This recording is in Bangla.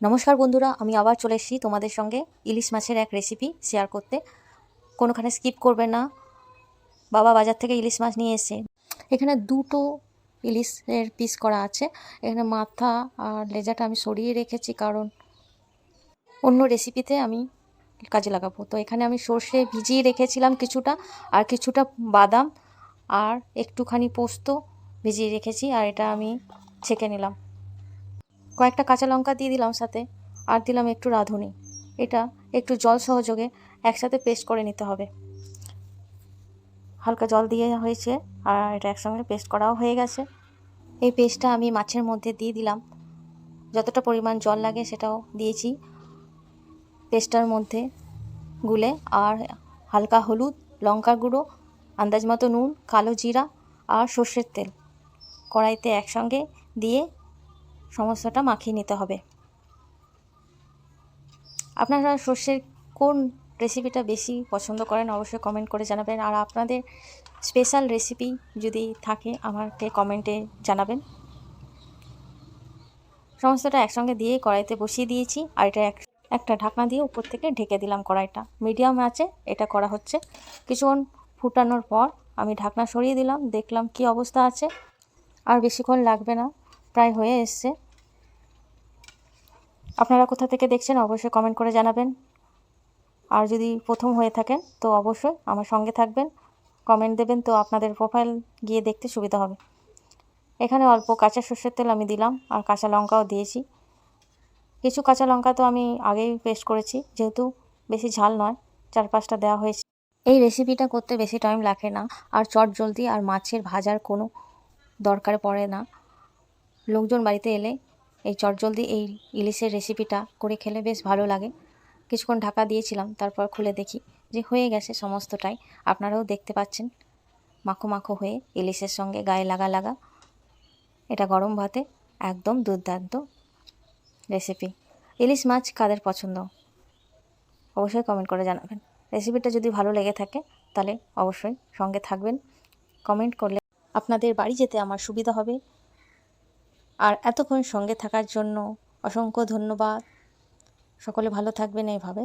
নমস্কার বন্ধুরা, আমি আবার চলে এসেছি তোমাদের সঙ্গে ইলিশ মাছের এক রেসিপি শেয়ার করতে। কোনোখানে স্কিপ করবে না। বাবা বাজার থেকে ইলিশ মাছ নিয়ে এসে এখানে দুটো ইলিশের পিস করা আছে। এখানে মাথা আর লেজাটা আমি সরিয়ে রেখেছি কারণ অন্য রেসিপিতে আমি কাজে লাগাবো। তো এখানে আমি সর্ষে ভিজিয়ে রেখেছিলাম কিছুটা, আর কিছুটা বাদাম আর একটুখানি পোস্ত ভিজিয়ে রেখেছি, আর এটা আমি ছেঁকে নিলাম। কয়েকটা কাঁচা লঙ্কা দিয়ে দিলাম সাথে, আর দিলাম একটু রাঁধুনি। এটা একটু জল সহযোগে একসাথে পেস্ট করে নিতে হবে। হালকা জল দিয়ে হয়েছে, আর এটা একসঙ্গে পেস্ট করাও হয়ে গেছে। এই পেস্টটা আমি মাছের মধ্যে দিয়ে দিলাম। যতটা পরিমাণ জল লাগে সেটাও দিয়েছি। পেস্টটার মধ্যে গুলে, আর হালকা হলুদ, লঙ্কা গুঁড়ো, আন্দাজ মতো নুন, কালো জিরা, আর সর্ষের তেল। কড়াইতে একসঙ্গে দিয়ে সমস্তটা মাখিয়ে নিতে হবে। আপনারা সর্ষের কোন রেসিপিটা বেশি পছন্দ করেন অবশ্যই কমেন্ট করে জানাবেন। আর আপনাদের স্পেশাল রেসিপি যদি থাকে, আমাকে কমেন্টে জানাবেন। সমস্তটা একসঙ্গে দিয়ে কড়াইতে বসিয়ে দিয়েছি, আর এটা এক, একটা ঢাকনা দিয়ে উপর থেকে ঢেকে দিলাম কড়াইটা। মিডিয়াম আছে, এটা করা হচ্ছে। কিছুক্ষণ ফুটানোর পর আমি ঢাকনা সরিয়ে দিলাম, দেখলাম কি অবস্থা আছে। আর বেশিক্ষণ লাগবে না, প্রায় হয়ে এসছে। আপনারা কোথা থেকে দেখছেন, অবশ্যই কমেন্ট করে জানাবেন। আর যদি প্রথম হয়ে থাকেন, তো অবশ্যই আমার সঙ্গে থাকবেন কমেন্ট দেবেন, তো আপনাদের প্রোফাইল গিয়ে দেখতে সুবিধা হবে। এখানে অল্প কাঁচা সর্ষের তেল আমি দিলাম, আর কাঁচা লঙ্কাও দিয়েছি। কিছু কাঁচা লঙ্কা তো আমি আগেই পেস্ট করেছি, যেহেতু বেশি ঝাল নয় চার পাঁচটা দেওয়া হয়েছে। এই রেসিপিটা করতে বেশি টাইম লাগে না, আর চট জলদি আর মাছের ভাজার কোনো দরকার পড়ে না। লোকজন বাড়িতে এলে এই চটজলদি এই ইলিশের রেসিপিটা করে খেলে বেশ ভালো লাগে। কিছুক্ষণ ঢাকা দিয়েছিলাম, তারপর খুলে দেখি যে হয়ে গেছে সমস্তটাই। আপনারাও দেখতে পাচ্ছেন মাখো মাখো হয়ে ইলিশের সঙ্গে গায়ে লাগা লাগা। এটা গরম ভাতে একদম দুর্দান্ত রেসিপি ইলিশ মাছ কাদের পছন্দ? অবশ্যই কমেন্ট করে জানাবেন। রেসিপিটা যদি ভালো লেগে থাকে, তাহলে অবশ্যই সঙ্গে থাকবেন। কমেন্ট করলে আপনাদের বাড়ি যেতে আমার সুবিধা হবে। আর এতক্ষণ সঙ্গে থাকার জন্য অসংখ্য ধন্যবাদ। সকলে ভালো থাকবেন এইভাবে।